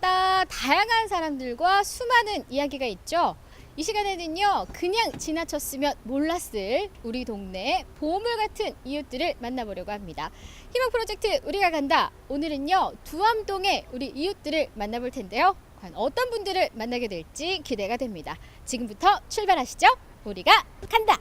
곳곳마다 다양한 사람들과 수많은 이야기가 있죠. 이 시간에는요, 그냥 지나쳤으면 몰랐을 우리 동네 보물 같은 이웃들을 만나보려고 합니다. 희망 프로젝트 우리가 간다. 오늘은요, 두암동의 우리 이웃들을 만나볼 텐데요. 과연 어떤 분들을 만나게 될지 기대가 됩니다. 지금부터 출발하시죠. 우리가 간다.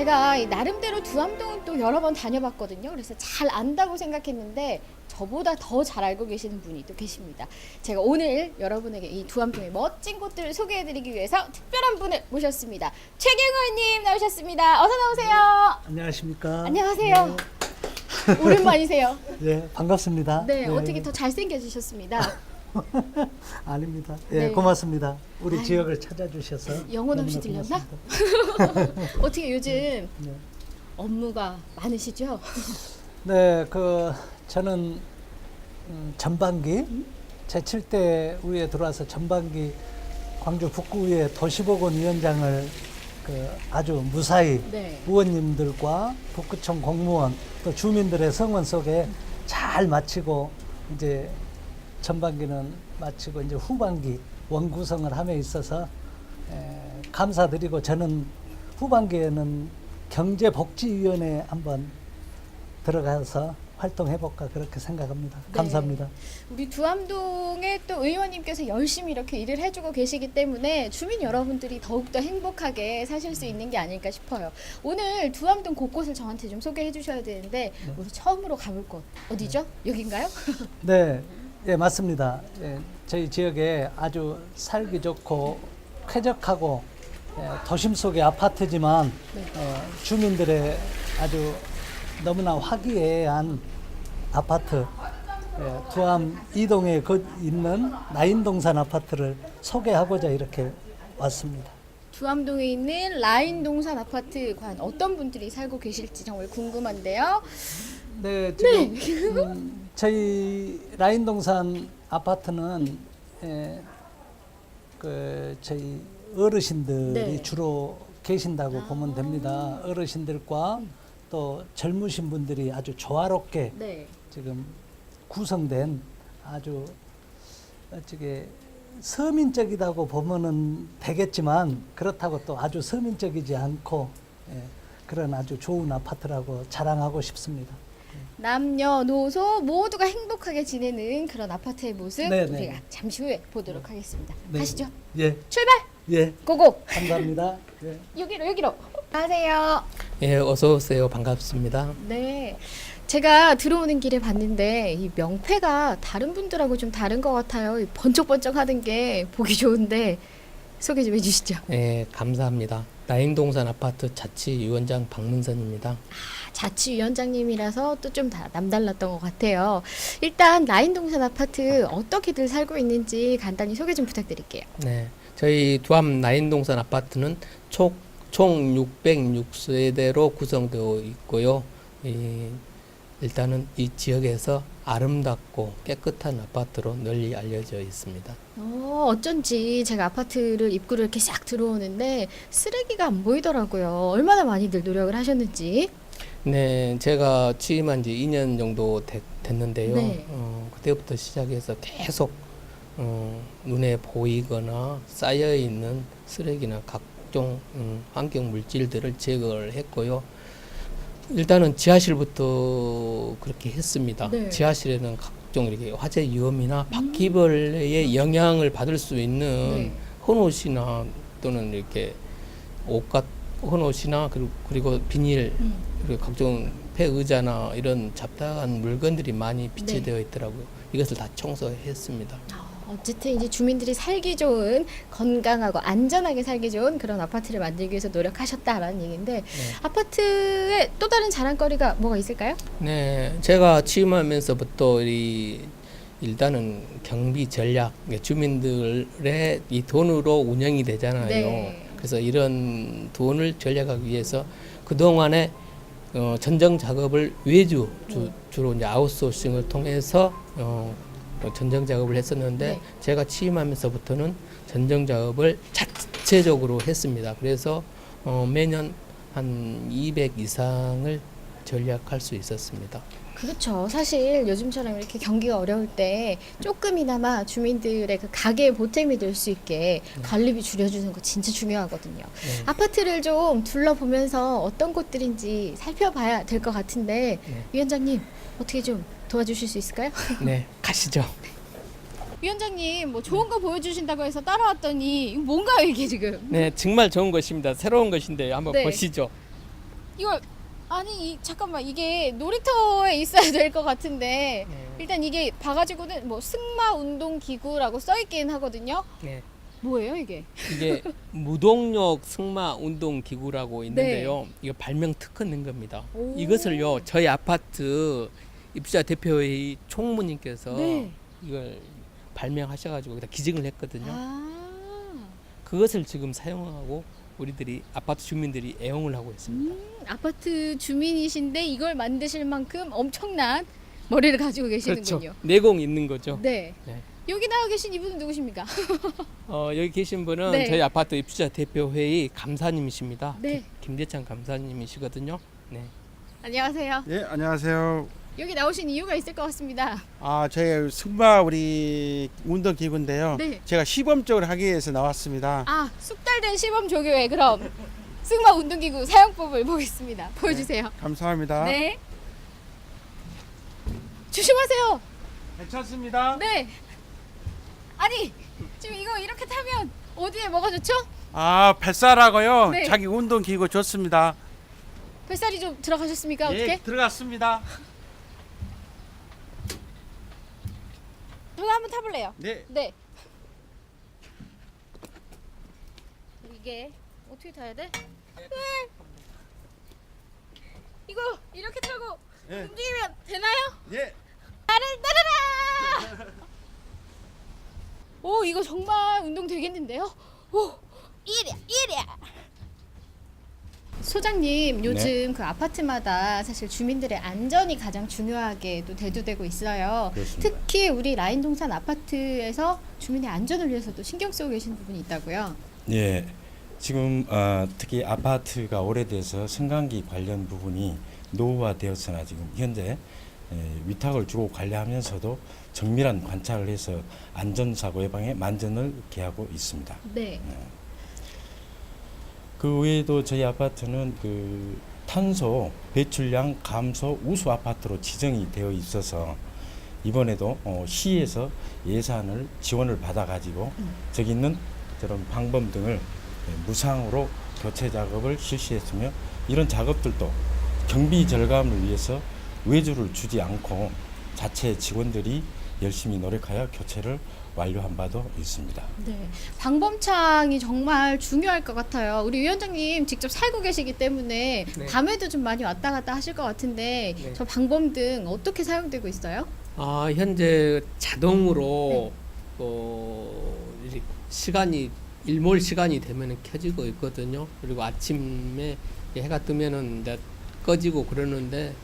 제가 이 나름대로 두암동은 또 여러 번 다녀봤거든요. 그래서 잘 안다고 생각했는데 저보다 더 잘 알고 계시는 분이 또 계십니다. 제가 오늘 여러분에게 이 두암동의 멋진 곳들을 소개해드리기 위해서 특별한 분을 모셨습니다. 최경호님 나오셨습니다. 어서 나오세요. 안녕하십니까? 안녕하세요. 오랜만이세요. 네, 반갑습니다. 네, 어떻게 더 잘생겨지셨습니다. 아닙니다. 예, 네. 고맙습니다. 우리 아유. 지역을 찾아주셔서 영혼 없이 너무나 들렸나? 어떻게 요즘 네. 업무가 많으시죠? 네, 그 저는 음, 전반기 제 7대 위에 들어와서 전반기 광주 북구의회 도시보건 위원장을 그 아주 무사히 네. 의원님들과 북구청 공무원 또 주민들의 성원 속에 잘 마치고 이제 전반기는 마치고 이제 후반기 원구성을 함에 있어서 에, 감사드리고 저는 후반기에는 경제복지위원회 한번 들어가서 활동해 볼까 그렇게 생각합니다. 네. 감사합니다. 우리 두암동에 또 의원님께서 열심히 이렇게 일을 해주고 계시기 때문에 주민 여러분들이 더욱더 행복하게 사실 수 있는 게 아닐까 싶어요. 오늘 두암동 곳곳을 저한테 좀 소개해 주셔야 되는데 우리 처음으로 가볼 곳 어디죠? 여긴가요? 네, 예, 맞습니다. 예, 저희 지역에 아주 살기 좋고 쾌적하고 예, 도심 속의 아파트지만 네. 어, 주민들의 아주 너무나 화기애애한 아파트 예, 두암 이동에 그 있는 나인동산 아파트를 소개하고자 이렇게 왔습니다. 두암동에 있는 라인 동산 아파트 과연 어떤 분들이 살고 계실지 정말 궁금한데요. 네, 지금 음, 저희 라인동산 아파트는 에, 그 저희 어르신들이 네. 주로 계신다고 보면 됩니다. 어르신들과 또 젊으신 분들이 아주 조화롭게 네. 지금 구성된 아주 어떻게 서민적이라고 보면은 되겠지만 그렇다고 또 아주 서민적이지 않고 예, 그런 아주 좋은 아파트라고 자랑하고 싶습니다. 남녀노소 모두가 행복하게 지내는 그런 아파트의 모습 네, 네. 우리가 잠시 후에 보도록 하겠습니다. 네. 가시죠. 예, 출발! 예, 고고! 감사합니다. 예. 여기로 여기로. 안녕하세요. 예, 어서 오세요. 반갑습니다. 네. 제가 들어오는 길에 봤는데 이 명패가 다른 분들하고 좀 다른 것 같아요. 이 번쩍번쩍 하는 게 보기 좋은데 소개 좀 해주시죠. 예, 감사합니다. 나인동산 아파트 자치위원장 박문선입니다. 아, 자치위원장님이라서 또좀다 남달랐던 것 같아요. 일단 라인동산 아파트 어떻게들 살고 있는지 간단히 소개 좀 부탁드릴게요. 네, 저희 두암 나인동산 아파트는 총, 총 606세대로 구성되어 있고요. 이, 일단은 이 지역에서 아름답고 깨끗한 아파트로 널리 알려져 있습니다. 어, 어쩐지 제가 아파트를 입구를 이렇게 싹 들어오는데 쓰레기가 안 보이더라고요. 얼마나 많이들 노력을 하셨는지. 네, 제가 취임한 지 2년 정도 됐, 됐는데요. 네. 어, 그때부터 시작해서 계속 어, 눈에 보이거나 쌓여 있는 쓰레기나 각종 음, 환경 물질들을 제거를 했고요. 일단은 지하실부터 그렇게 했습니다. 네. 음. 지하실에는 각종 이렇게 화재 위험이나 바퀴벌레의 영향을 받을 수 있는 네. 헌옷이나 또는 이렇게 옷같 헌옷이나 그리고, 그리고 비닐 음. 그리고 각종 폐의자나 이런 잡다한 물건들이 많이 네. 비치되어 있더라고요. 이것을 다 청소했습니다. 어쨌든 이제 주민들이 살기 좋은 건강하고 안전하게 살기 좋은 그런 아파트를 만들기 위해서 노력하셨다라는 얘기인데 네. 아파트에 또 다른 자랑거리가 뭐가 있을까요? 네, 제가 취임하면서부터 이 일단은 경비 전략, 주민들의 이 돈으로 운영이 되잖아요. 네. 그래서 이런 돈을 전략하기 위해서 그 동안에 어, 전정 작업을 외주 주, 주로 이제 아웃소싱을 통해서 어, 어, 전정 작업을 했었는데 네. 제가 취임하면서부터는 전정 작업을 자체적으로 했습니다. 그래서 어, 매년 한 200 이상을 전략할 수 있었습니다. 그렇죠. 사실 요즘처럼 이렇게 경기가 어려울 때 조금이나마 주민들의 그 가게에 보탬이 될 수 있게 관리비 줄여주는 거 진짜 중요하거든요. 네. 아파트를 좀 둘러보면서 어떤 곳들인지 살펴봐야 될 것 같은데 네. 위원장님 어떻게 좀 도와주실 수 있을까요? 네, 가시죠. 위원장님 뭐 좋은 거 보여주신다고 해서 따라왔더니 이거 뭔가요 이게 지금? 네, 정말 좋은 것입니다. 새로운 것인데 한번 네. 보시죠. 이걸 아니 이, 잠깐만 이게 놀이터에 있어야 될 것 같은데 네. 일단 이게 봐가지고는 뭐 승마 운동 기구라고 써 있긴 하거든요. 네. 뭐예요 이게? 이게 무동력 승마 운동 기구라고 있는데요. 이거 발명 특허 낸 겁니다. 네. 오. 이것을요 저희 아파트 입주자 대표회의 총무님께서 네. 이걸 발명하셔가지고 여기다 기증을 했거든요. 아, 그것을 지금 사용하고 우리들이 아파트 주민들이 애용을 하고 있습니다. 음, 아파트 주민이신데 이걸 만드실 만큼 엄청난 머리를 가지고 계시는군요. 그렇죠. 내공 있는 거죠. 네. 네. 여기 나와 계신 이분은 누구십니까? 어, 여기 계신 분은 네. 저희 아파트 입주자 대표 회의 감사님이십니다. 네. 김- 김대창 감사님이시거든요. 네. 안녕하세요. 네, 안녕하세요. 여기 나오신 이유가 있을 것 같습니다. 아, 저희 승마 우리 운동 기구인데요. 네. 제가 시범적으로 하기 위해서 나왔습니다. 아, 숙달된 시범 조교회 그럼 승마 운동기구 사용법을 보겠습니다. 보여주세요. 감사합니다. 네. 조심하세요. 괜찮습니다. 네. 아니 지금 이거 이렇게 타면 어디에 뭐가 좋죠? 아, 뱃살하고요. 네. 자기 운동 기구 좋습니다. 뱃살이 좀 들어가셨습니까? 예, 어떻게? 들어갔습니다. 저도 한번 타볼래요. 네. 네. 이게 어떻게 타야 돼? 네. 이거 이렇게 타고 예. 움직이면 되나요? 예. 나를 따르라! 오 이거 정말 운동 되겠는데요? 오 이랴 이랴. 소장님 요즘 그 아파트마다 사실 주민들의 안전이 가장 중요하게 또 대두되고 있어요. 그렇습니다. 특히 우리 라인 동산 아파트에서 주민의 안전을 위해서도 신경 쓰고 계신 부분이 있다고요. 예, 지금 어, 특히 아파트가 오래돼서 승강기 관련 부분이 노후화되었으나 지금 현재 에, 위탁을 주고 관리하면서도 정밀한 관찰을 해서 안전 사고 예방에 만전을 기하고 있습니다. 네. 그 외에도 저희 아파트는 그 탄소 배출량 감소 우수 아파트로 지정이 되어 있어서 이번에도 어, 시에서 예산을 지원을 받아 가지고 저기 있는 저런 방범 등을 예, 무상으로 교체 작업을 실시했으며 이런 작업들도 경비 절감을 위해서 외주를 주지 않고 자체 직원들이 열심히 노력하여 교체를 완료한 바도 있습니다. 네. 방범창이 정말 중요할 것 같아요. 우리 위원장님 직접 살고 계시기 때문에 네. 밤에도 좀 많이 왔다 갔다 하실 것 같은데 네. 저 방범등 어떻게 사용되고 있어요? 아 현재 네. 자동으로 어, 이제 시간이 일몰 시간이 되면 켜지고 있거든요. 그리고 아침에 해가 뜨면은 이제 꺼지고 그러는데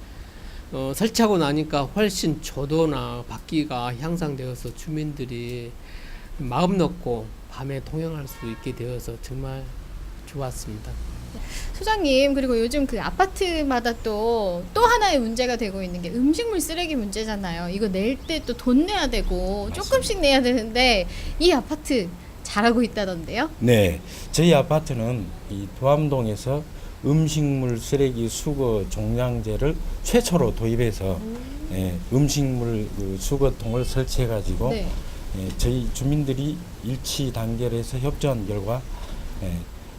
어, 설치하고 나니까 훨씬 조도나 바퀴가 향상되어서 주민들이 마음 놓고 밤에 통행할 수 있게 되어서 정말 좋았습니다. 소장님 그리고 요즘 그 아파트마다 또 또 하나의 문제가 되고 있는 게 음식물 쓰레기 문제잖아요. 이거 낼 때 또 돈 내야 되고 조금씩 내야 되는데 이 아파트 잘하고 있다던데요? 네, 저희 아파트는 이 도암동에서 음식물 쓰레기 수거 종량제를 최초로 도입해서 예, 음식물 그 수거통을 설치해 가지고 네. 예, 저희 주민들이 일치 단결해서 협조한 결과 예,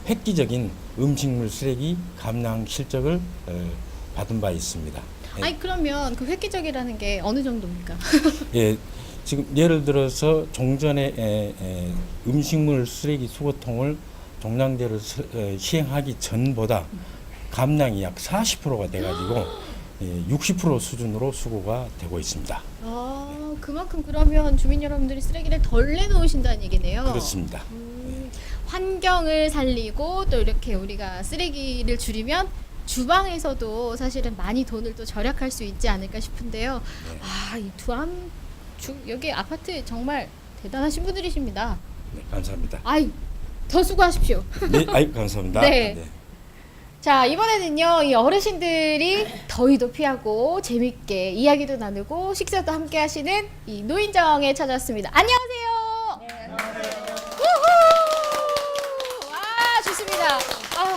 획기적인 음식물 쓰레기 감량 실적을 어, 받은 바 있습니다. 예. 아니 그러면 그 획기적이라는 게 어느 정도입니까? 예, 지금 예를 들어서 종전에 에, 에, 음식물 쓰레기 수거통을 종량제를 시행하기 전보다 감량이 약 40%가 돼가지고 예, 60% 수준으로 수거가 되고 있습니다. 아 그만큼 그러면 주민 여러분들이 쓰레기를 덜 내놓으신다는 얘기네요. 그렇습니다. 음, 환경을 살리고 또 이렇게 우리가 쓰레기를 줄이면 주방에서도 사실은 많이 돈을 또 절약할 수 있지 않을까 싶은데요. 네. 아, 이 두암 주 여기 아파트 정말 대단하신 분들이십니다. 네, 감사합니다. 아이, 더 수고하십시오. 네, 아이 감사합니다. 네. 자, 이번에는요, 이 어르신들이 더위도 피하고 재밌게 이야기도 나누고 식사도 함께 하시는 이 노인정에 찾아왔습니다. 안녕하세요. 우후! 와, 좋습니다. 아,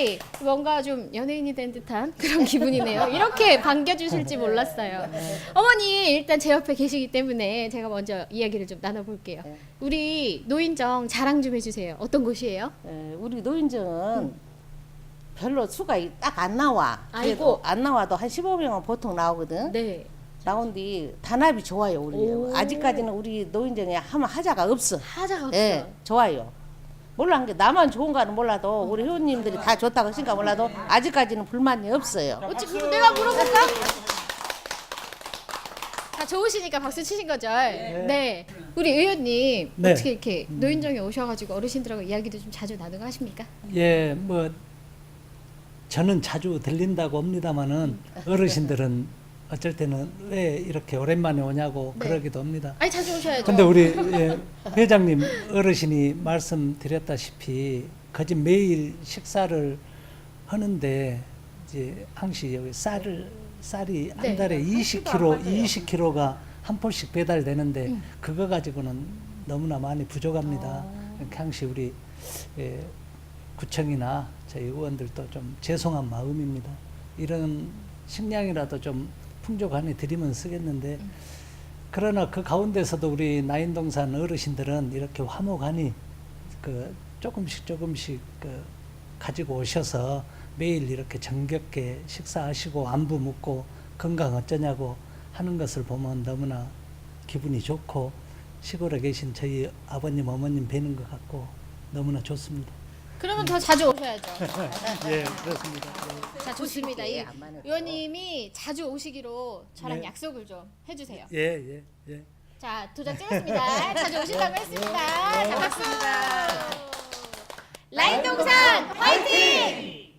갑자기 뭔가 좀 연예인이 된 듯한 그런 기분이네요. 이렇게 반겨주실지 몰랐어요. 어머니, 일단 제 옆에 계시기 때문에 제가 먼저 이야기를 좀 나눠볼게요. 우리 노인정 자랑 좀 해주세요. 어떤 곳이에요? 에, 우리 노인정은 별로 수가 딱 안 나와. 아이고. 그래도 안 나와도 한 15명은 보통 나오거든. 네. 나온 뒤 단합이 좋아요, 우리. 오. 아직까지는 우리 노인정에 하면 하자가 없어. 하자가 없어. 예, 좋아요. 몰라, 게 나만 좋은가는 몰라도 우리 회원님들이 다 좋다고 하시니까 몰라도 아직까지는 불만이 없어요. 어찌 내가 물어볼까? 다 좋으시니까 박수 치신 거죠? 네. 우리 의원님 네. 어떻게 이렇게 노인정에 오셔가지고 어르신들하고 이야기도 좀 자주 나누고 하십니까? 예, 뭐 저는 자주 들린다고 합니다만은 어르신들은 어쩔 때는 왜 이렇게 오랜만에 오냐고 네. 그러기도 합니다. 아니 자주 오셔야죠. 근데 우리 예, 회장님 어르신이 말씀드렸다시피 거짓 매일 식사를 하는데 이제 항시 여기 쌀을 쌀이 한 네. 달에 20kg 20kg가 한 폴씩 배달되는데 음. 그거 가지고는 너무나 많이 부족합니다. 아. 항시 우리 예, 구청이나 저희 의원들도 좀 죄송한 마음입니다. 이런 식량이라도 좀 풍족하니 드리면 쓰겠는데 음. 그러나 그 가운데서도 우리 나인동산 어르신들은 이렇게 화목하니 그 조금씩 조금씩 그 가지고 오셔서 매일 이렇게 정겹게 식사하시고 안부 묻고 건강 어쩌냐고 하는 것을 보면 너무나 기분이 좋고 시골에 계신 저희 아버님 어머님 뵈는 것 같고 너무나 좋습니다. 그러면 더 자주 오셔야죠. 예, 그렇습니다. 자 좋습니다. 이. 의원님이 자주 오시기로 저랑 네. 약속을 좀 해주세요. 예, 예, 예. 자 도장 찍었습니다. 자주 오신다고 했습니다. 자 박수. 라인 동산 화이팅!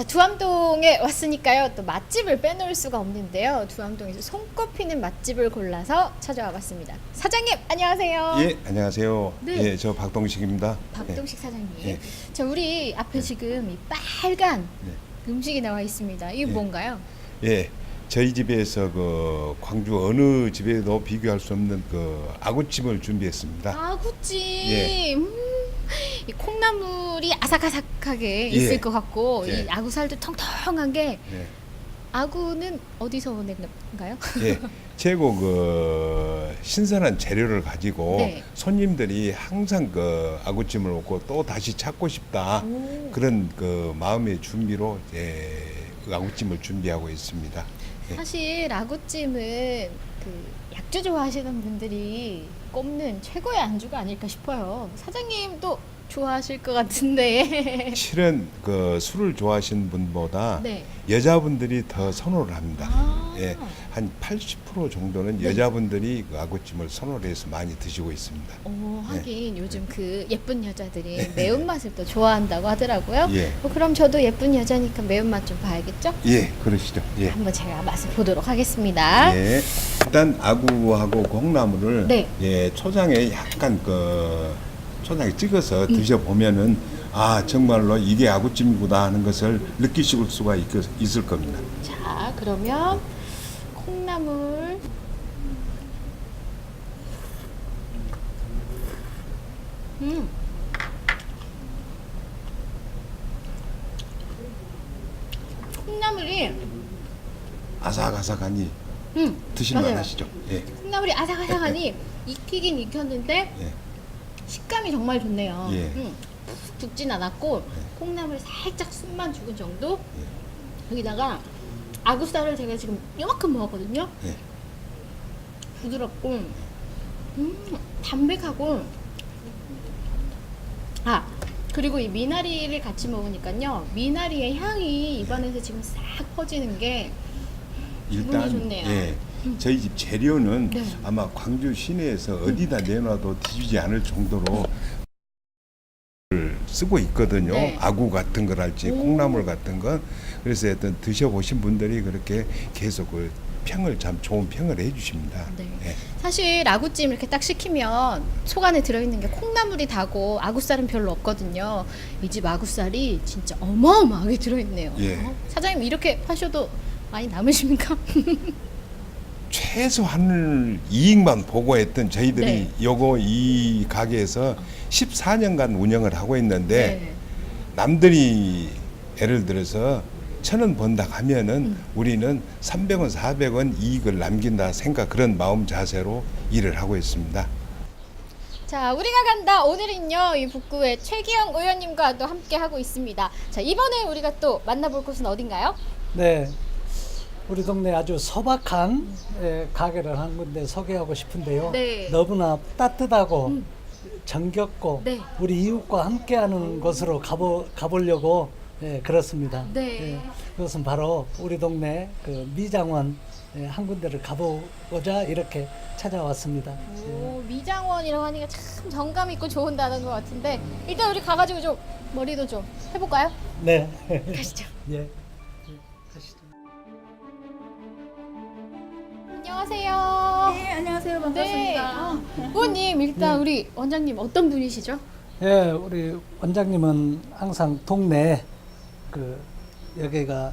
자 두암동에 왔으니까요 또 맛집을 빼놓을 수가 없는데요 두암동에서 손꼽히는 맛집을 골라서 찾아와 봤습니다 사장님 안녕하세요 예, 안녕하세요. 네. 예, 저 박동식입니다. 박동식 사장님 예. 자 우리 앞에 지금 이 빨간 네. 음식이 나와 있습니다 이게 예. 뭔가요? 예, 예, 저희 집에서 그 광주 어느 집에도 비교할 수 없는 그 아구찜을 준비했습니다. 아구찜. 예. 음, 이 콩나물이 아삭아삭하게 예. 있을 것 같고 예. 이 아구살도 통통한 게 예, 아구는 어디서 오는 건가요? 예, 최고 그 신선한 재료를 가지고 네. 손님들이 항상 그 아구찜을 먹고 또 다시 찾고 싶다 그런 그 마음의 준비로 예, 그 아구찜을 준비하고 있습니다. 예. 사실 아구찜은 그 약주 좋아하시는 분들이 꼽는 최고의 안주가 아닐까 싶어요. 사장님도 좋아하실 것 같은데. 실은 그 술을 좋아하시는 분보다 네. 여자분들이 더 선호를 합니다. 아. 예, 한 80% 정도는 네. 여자분들이 그 아구찜을 선호를 해서 많이 드시고 있습니다. 오, 하긴 네. 요즘 그 예쁜 여자들이 매운맛을 또 좋아한다고 하더라고요. 예. 어, 그럼 저도 예쁜 여자니까 매운맛 좀 봐야겠죠? 예, 그러시죠. 예. 한번 제가 맛을 보도록 하겠습니다. 예. 일단 아구하고 콩나물을 네. 예, 초장에 약간 그 초장에 찍어서 음. 드셔 보면은 아, 정말로 이게 아구찜이구나 하는 것을 느끼실 수가 있, 있을 겁니다. 자, 그러면 콩나물 음. 콩나물이 아삭아삭하니 음, 드실만 맞아요. 하시죠? 예. 콩나물이 아삭아삭하니 익히긴 익혔는데 예. 식감이 정말 좋네요. 예. 음, 푹 죽진 않았고 콩나물 살짝 숨만 죽은 정도. 여기다가 아구살을 제가 지금 이만큼 먹었거든요. 예. 부드럽고 음, 담백하고 아 그리고 이 미나리를 같이 먹으니까요 미나리의 향이 입안에서 지금 싹 퍼지는 게 기분이 좋네요. 예. 저희 집 재료는 네. 아마 광주 시내에서 어디다 내놔도 뒤지지 않을 정도로 쓰고 있거든요. 네. 아구 같은 걸할지 오. 콩나물 같은 건 그래서 하여튼 드셔보신 분들이 그렇게 계속 그 평을 참 좋은 평을 해주십니다. 네. 예. 사실 아구찜 이렇게 딱 시키면 속 안에 들어있는 게 콩나물이 다고 아구살은 별로 없거든요. 이 집 아구살이 진짜 어마어마하게 들어있네요. 예. 어? 사장님 이렇게 파셔도 많이 남으십니까? 최소한을 이익만 보고했던 저희들이 네. 요거 이 가게에서 14년간 운영을 하고 있는데 네. 남들이 예를 들어서 천 원 번다 하면은 음. 우리는 300원, 400원 이익을 남긴다 생각 그런 마음 자세로 일을 하고 있습니다. 자, 우리가 간다. 오늘은요, 이 북구의 최기영 의원님과 또 함께 하고 있습니다. 자, 이번에 우리가 또 만나볼 곳은 어딘가요? 네. 우리 동네 아주 소박한 예, 가게를 한 군데 소개하고 싶은데요. 네. 너무나 따뜻하고 정겹고 네. 우리 이웃과 함께하는 곳으로 가보, 가보려고 예, 그렇습니다. 네. 예, 그것은 바로 우리 동네 그 미장원 예, 한 군데를 가보고자 이렇게 찾아왔습니다. 오, 미장원이라고 하니까 참 정감 있고 좋은 단어인 것 같은데 일단 우리 가가지고 좀 머리도 좀 해볼까요? 네. 가시죠. 예. 예, 가시죠. 안녕하세요. 네, 안녕하세요. 네. 반갑습니다. 아, 의원님 일단 우리 원장님 어떤 분이시죠? 예, 우리 원장님은 항상 동네 그 여기가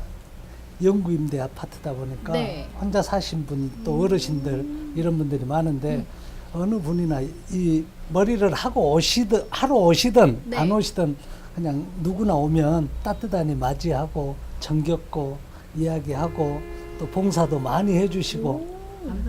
영구 임대 아파트다 보니까 네. 혼자 사신 분 또 어르신들 이런 분들이 많은데 어느 분이나 이 머리를 하고 오시든 하러 오시든 네. 안 오시든 그냥 누구나 오면 따뜻하니 맞이하고 정겹고 이야기하고 또 봉사도 많이 해주시고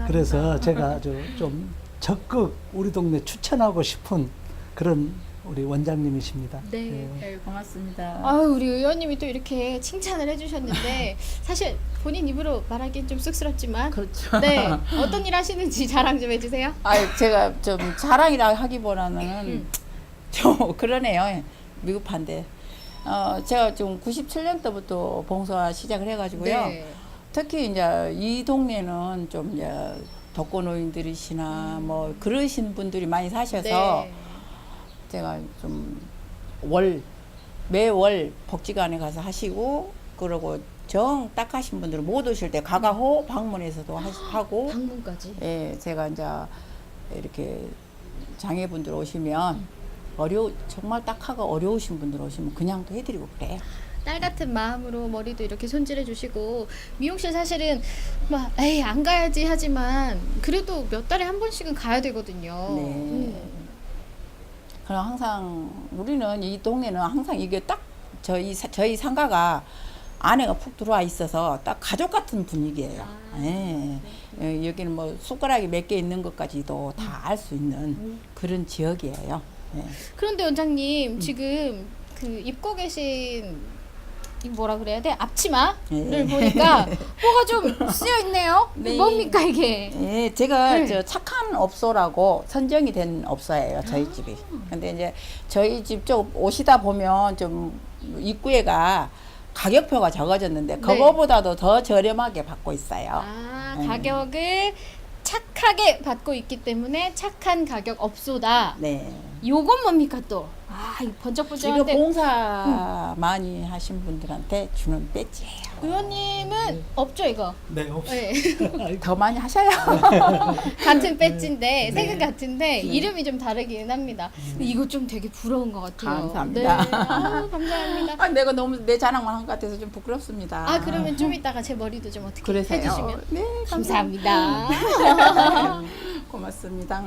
그래서 제가 아주 좀 적극 우리 동네 추천하고 싶은 그런 우리 원장님이십니다. 네. 예. 네, 고맙습니다. 아유 우리 의원님이 또 이렇게 칭찬을 해주셨는데 사실 본인 입으로 말하기엔 좀 쑥스럽지만 그렇죠. 네 어떤 일 하시는지 자랑 좀 해주세요. 아, 제가 좀 자랑이라 하기보다는 음. 좀 그러네요. 미흡한데. 어, 제가 좀 97년도부터 봉사 시작을 해가지고요. 네. 특히 이제 이 동네는 좀 이제 독거노인들이시나 뭐 그러신 분들이 많이 사셔서 네. 제가 좀 월 매월 복지관에 가서 하시고 그러고 정 딱 하신 분들은 못 오실 때 가가호 방문해서도 하- 하고 방문까지. 예 제가 이제 이렇게 장애분들 오시면 어려 정말 딱하고 어려우신 분들 오시면 그냥 또 해드리고 그래요. 딸 같은 마음으로 머리도 이렇게 손질해 주시고 미용실 사실은 막 에이 안 가야지 하지만 그래도 몇 달에 한 번씩은 가야 되거든요. 네. 음. 그럼 항상 우리는 이 동네는 항상 이게 딱 저희 사- 저희 상가가 안에가 푹 들어와 있어서 딱 가족 같은 분위기예요. 아, 예. 예, 여기는 뭐 숟가락이 몇 개 있는 것까지도 다 알 수 있는 그런 지역이에요. 예. 그런데 원장님 지금 그 입고 계신 이 뭐라 그래야 돼 앞치마를 예. 보니까 뭐가 좀 쓰여 있네요. 네. 뭡니까 이게? 예, 제가 네. 저 착한 업소라고 선정이 된 업소예요, 저희 집이. 근데 이제 저희 집 쪽 오시다 보면 좀 입구에가 가격표가 적어졌는데 네. 그거보다도 더 저렴하게 받고 있어요. 아 음. 가격을 착하게 받고 있기 때문에 착한 가격 업소다. 네. 요건 뭡니까 또? 아, 이 지금 번쩍번쩍한데 봉사 많이 하신 분들한테 주는 배지예요. 의원님은 없죠 이거? 네, 없 네. 더 많이 하셔요. 같은 배지인데 색은 같은데 이름이 좀 다르기는 합니다. 이거 좀 되게 부러운 것 같아요. 감사합니다. 네. 아, 감사합니다. 아, 내가 너무 내 자랑만 한 것 같아서 좀 부끄럽습니다. 아 그러면 좀 이따가 제 머리도 좀 어떻게 그러세요. 해주시면 네, 감사합니다. 고맙습니다.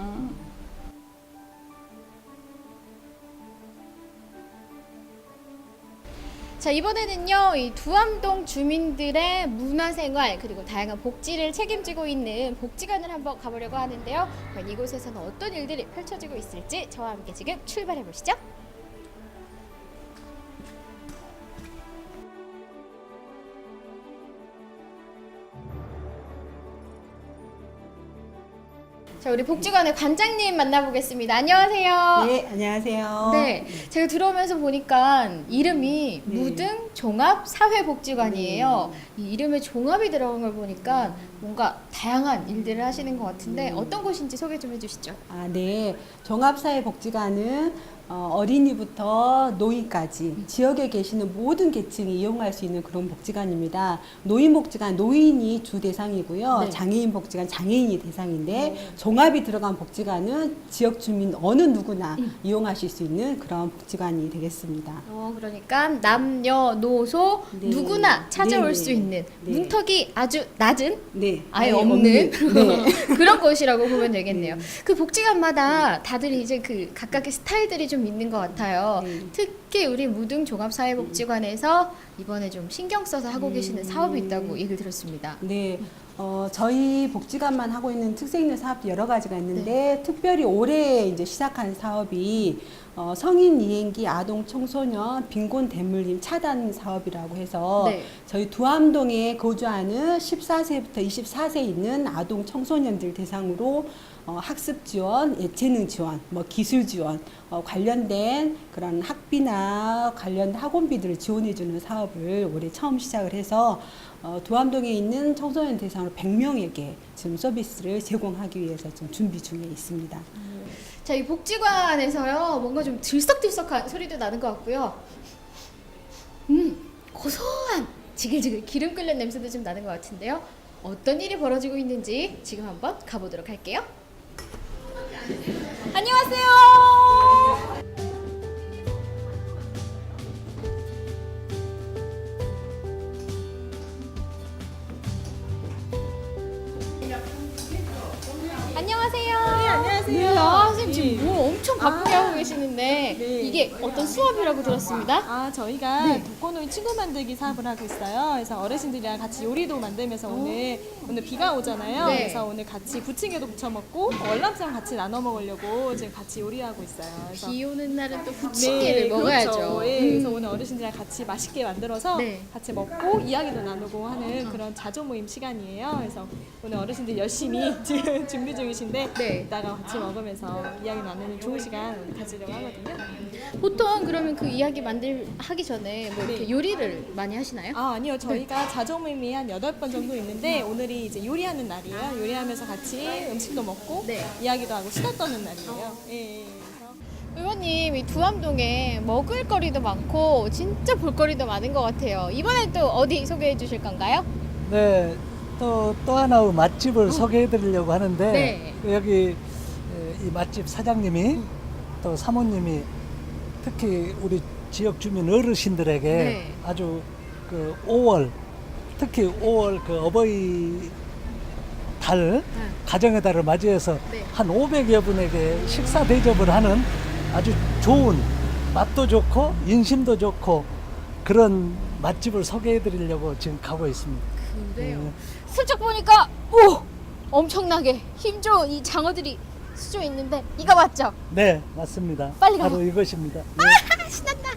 자 이번에는요 이 두암동 주민들의 문화생활 그리고 다양한 복지를 책임지고 있는 복지관을 한번 가보려고 하는데요. 과연 이곳에서는 어떤 일들이 펼쳐지고 있을지 저와 함께 지금 출발해 보시죠. 자 우리 복지관의 관장님 만나보겠습니다. 안녕하세요. 네, 안녕하세요. 네, 제가 들어오면서 보니까 이름이 무등 종합 사회복지관이에요. 이 이름에 종합이 들어간 걸 보니까 뭔가 다양한 일들을 하시는 것 같은데 어떤 곳인지 소개 좀 해주시죠. 아, 네. 종합사회복지관은 어, 어린이부터 노인까지 지역에 계시는 모든 계층이 이용할 수 있는 그런 복지관입니다. 노인복지관 노인이 주 대상이고요. 네. 장애인복지관 장애인이 대상인데 종합이 들어간 복지관은 지역 주민 어느 누구나 음. 이용하실 수 있는 그런 복지관이 되겠습니다. 어, 그러니까 남녀노소 네. 누구나 찾아올 네, 수 네. 있는 네. 문턱이 아주 낮은 네. 아예 아예 없는, 네. 그런 곳이라고 보면 되겠네요. 그 복지관마다 다들 이제 그 각각의 스타일들이 좀 있는 것 같아요. 네. 특히 우리 무등 종합사회복지관에서 이번에 좀 신경 써서 하고 음. 계시는 사업이 있다고 얘기를 들었습니다. 네. 어, 저희 복지관만 하고 있는 특색 있는 사업도 여러 가지가 있는데 네. 특별히 올해 이제 시작한 사업이 어, 성인 이행기 아동 청소년 빈곤 대물림 차단 사업이라고 해서 네. 저희 두암동에 거주하는 14세부터 24세 있는 아동 청소년들 대상으로 어, 학습 지원, 예체능 지원, 뭐 기술 지원 어, 관련된 그런 학비나 관련 학원비들을 지원해주는 사업을 올해 처음 시작을 해서 어, 두암동에 있는 청소년 대상으로 100명에게 지금 서비스를 제공하기 위해서 지금 준비 중에 있습니다. 자, 이 복지관에서요, 뭔가 좀 들썩들썩한 소리도 나는 것 같고요. 음, 고소한 지글지글 기름 끓는 냄새도 좀 나는 것 같은데요. 어떤 일이 벌어지고 있는지 지금 한번 가보도록 할게요. 안녕하세요. 안녕하세요. 네, 안녕하세요. 아, 선생님 지금 뭐 엄청 바쁘게 하고 계시는데 이게 어떤 수업이라고 들었습니다. 아 저희가 네. 독거노인 친구 만들기 사업을 하고 있어요. 그래서 어르신들이랑 같이 요리도 만들면서 오 늘 오늘 비가 오잖아요. 네. 그래서 오늘 같이 부침개도 부쳐 먹고 월남쌈 같이 나눠 먹으려고 지금 같이 요리하고 있어요. 그래서 비 오는 날은 또 부침개를 네, 먹어야죠. 그렇죠. 예, 음. 그래서 오늘 어르신들이랑 같이 맛있게 만들어서 네. 같이 먹고 이야기도 나누고 하는 그런 자조 모임 시간이에요. 그래서 오늘 어르신들 열심히 지금 준비 중이신데 네. 이따가 같이 먹으면서 이야기 나누는 좋은 시간 가지려고 하거든요. 보통 그러면 그 이야기 만들 하기 전에 뭐 이렇게 네. 요리를 많이 하시나요? 아 아니요 저희가 자조 모임이 한 여덟 번 정도 있는데 오늘이 이제 요리하는 날이에요 요리하면서 같이 음식도 먹고 네. 이야기도 하고 수다 떠는 날이에요 예, 예. 그래서 의원님 이 두암동에 먹을 거리도 많고 진짜 볼거리도 많은 것 같아요. 이번엔 또 어디 소개해 주실 건가요? 네, 또, 또 하나의 맛집을 소개해 드리려고 하는데, 어. 네. 여기 에, 이 맛집 사장님이 또 사모님이 특히 우리 지역 주민 어르신들에게 네. 아주 그 5월, 특히 5월 그 어버이 달, 가정의 달을 맞이해서 네. 한 500여 분에게 식사 대접을 하는 아주 좋은 맛도 좋고 인심도 좋고 그런 맛집을 소개해 드리려고 지금 가고 있습니다. 그래요. 네. 슬쩍 보니까 오 엄청나게 힘 좋은 이 장어들이 수조 있는데 이거 맞죠? 네, 맞습니다. 빨리 가요. 바로 이것입니다. 네. 아 신난다.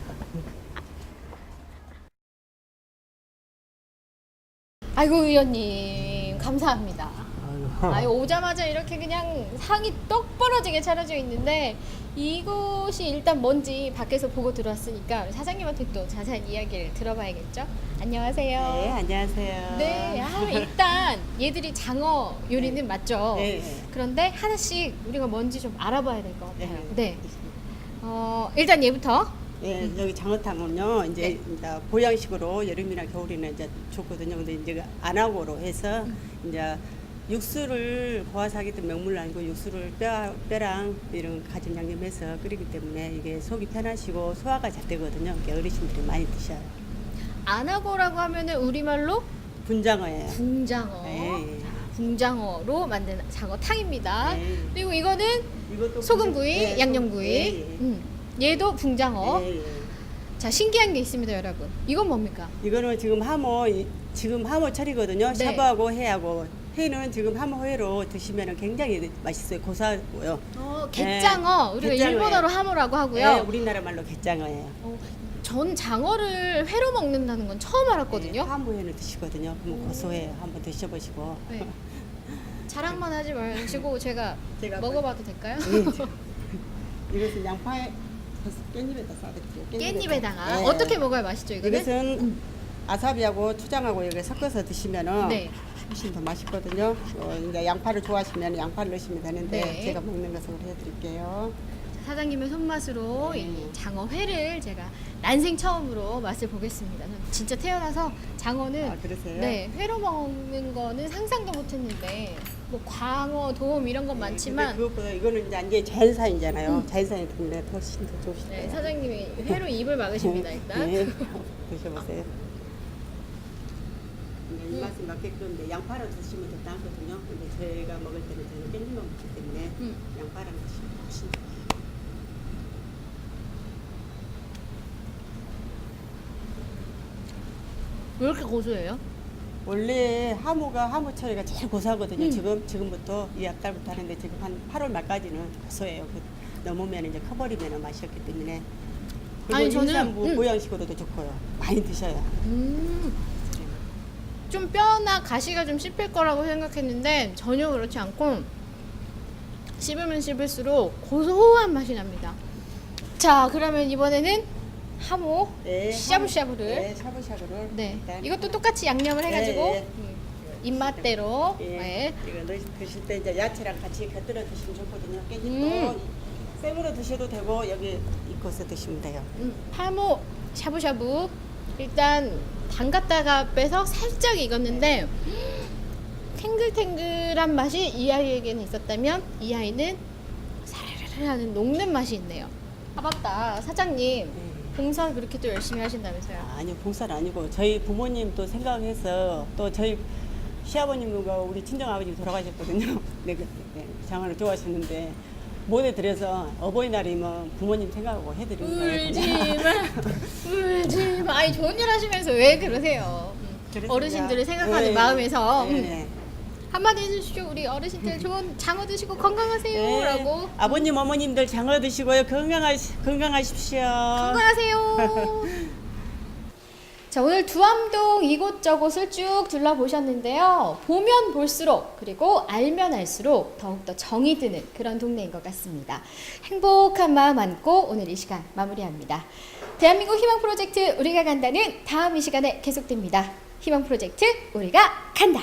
아이고 의원님 감사합니다. 아유 오자마자 이렇게 그냥 상이 떡 벌어지게 차려져 있는데 이곳이 일단 뭔지 밖에서 보고 들어왔으니까 사장님한테 또 자세한 이야기를 들어봐야겠죠? 안녕하세요. 네, 안녕하세요. 네, 아, 일단 얘들이 장어 요리는 맞죠? 네. 그런데 하나씩 우리가 뭔지 좀 알아봐야 될 것 같아요. 네. 네. 어, 일단 얘부터. 네, 여기 장어탕은요, 이제, 네. 이제 보양식으로 여름이나 겨울에는 이제 좋거든요. 근데 이제 안하고로 해서 음. 이제 육수를 고아서 하기 때문에 명물 아니고 육수를 뼈, 뼈랑 이런 가진 양념해서 끓이기 때문에 이게 속이 편하시고 소화가 잘 되거든요. 그러니까 어르신들이 많이 드셔요. 안하고라고 하면은 우리말로 분장어예요. 붕장어. 네. 붕장어로 만든 장어탕입니다. 네. 그리구이거는 이것도 소금구이, 네, 양념구이. 예, 예. 음, 얘도 붕장어. 예, 예. 자, 신기한 게 있습니다, 여러분. 이건 뭡니까? 이거는 지금 하모 이- 지금 하모 철이거든요. 네. 샤브하고 회하고 회는 지금 하모 회로 드시면 굉장히 맛있어요. 고소하고요. 어, 갯장어. 우리가 갯장어예요. 일본어로 하모라고 하고요. 네, 우리나라 말로 갯장어예요. 어, 전 장어를 회로 먹는다는 건 처음 알았거든요. 네, 하모 회는 드시거든요. 그러면 고소해요. 한번 드셔보시고. 네. 자랑만 하지 마시고 제가 제가 먹어봐도 될까요? 네. 이것은 양파 깻잎에다 싸드릴게요. 깻잎에다가 네. 어떻게 먹어야 맛있죠 이거는? 이것은 아사비하고 초장하고 이렇게 섞어서 드시면은 네. 훨씬 더 맛있거든요. 어, 이제 양파를 좋아하시면 양파를 넣으시면 되는데 네. 제가 먹는 것으로 해드릴게요. 사장님의 손맛으로 이 장어회를 제가 난생 처음으로 맛을 보겠습니다. 저는 진짜 태어나서 장어는 아 그러세요? 네 회로 먹는 거는 상상도 못했는데 뭐 광어, 도움 이런 건 많지만 근데 그것보다 이거는 이제 이제 자연산이잖아요. 자연산이 때문에 훨씬 더 좋으시죠. 네, 사장님이 회로 입을 막으십니다 일단. 네. 드셔보세요. 이 맛에 맞게끔 이제 양파를 드시면 더 나거든요. 근데 제가 먹을 때는 저는 깻잎만 먹기 때문에 음. 양파랑 드시면 훨씬 더왜 이렇게 고소해요? 원래 하모가 하모 처리가 제일 고소하거든요. 음. 지금 지금부터 이 앞달부터 하는데 지금 한 8월 말까지는 고소해요. 그 넘으면 이제 커버리면 맛이 없기 때문에. 그리고 아니, 저는, 인삼부 음. 보양식으로도 좋고요. 많이 드셔요. 음. 좀 뼈나 가시가 좀 씹힐 거라고 생각했는데 전혀 그렇지 않고 씹으면 씹을수록 고소한 맛이 납니다. 자, 그러면 이번에는 하모 네, 샤브샤브를 네, 샤브샤브를. 네. 일단 이것도 똑같이 양념을 해가지고 네, 네. 음, 입맛대로 예, 네. 이거 넣 드실 때 이제 야채랑 같이 곁들여 드시면 좋거든요. 깻잎도 음. 생으로 드셔도 되고 여기 익어서 드시면 돼요. 음, 하모 샤브샤브 일단 담갔다가 빼서 살짝 익었는데 탱글탱글한 맛이 이 아이에게는 있었다면 이 아이는 사르르르 하는 녹는 맛이 있네요. 아 맞다 사장님 봉사 그렇게 또 열심히 하신다면서요? 아, 아니요, 봉사는 아니고 저희 부모님 또 생각해서 또 저희 시아버님과 우리 친정 아버지 돌아가셨거든요. 네, 그, 네, 장안을 좋아하셨는데 못 해드려서 어버이날이면 부모님 생각하고 해드리는 거예요. 울지 그냥. 마, 울지 마. 아니 좋은 일 하시면서 왜 그러세요? 음, 그래서 어르신들을 생각하는 네, 마음에서 네, 음, 네. 한마디 해주시죠. 우리 어르신들 좋은 장어 드시고 건강하세요라고. 네. 아버님 어머님들 장어 드시고요 건강하시, 건강하십시오. 건강하세요. 자, 오늘 두암동 이곳저곳을 쭉 둘러보셨는데요. 보면 볼수록 그리고 알면 알수록 더욱더 정이 드는 그런 동네인 것 같습니다. 행복한 마음 안고 오늘 이 시간 마무리합니다. 대한민국 희망 프로젝트 우리가 간다는 다음 이 시간에 계속됩니다. 희망 프로젝트 우리가 간다.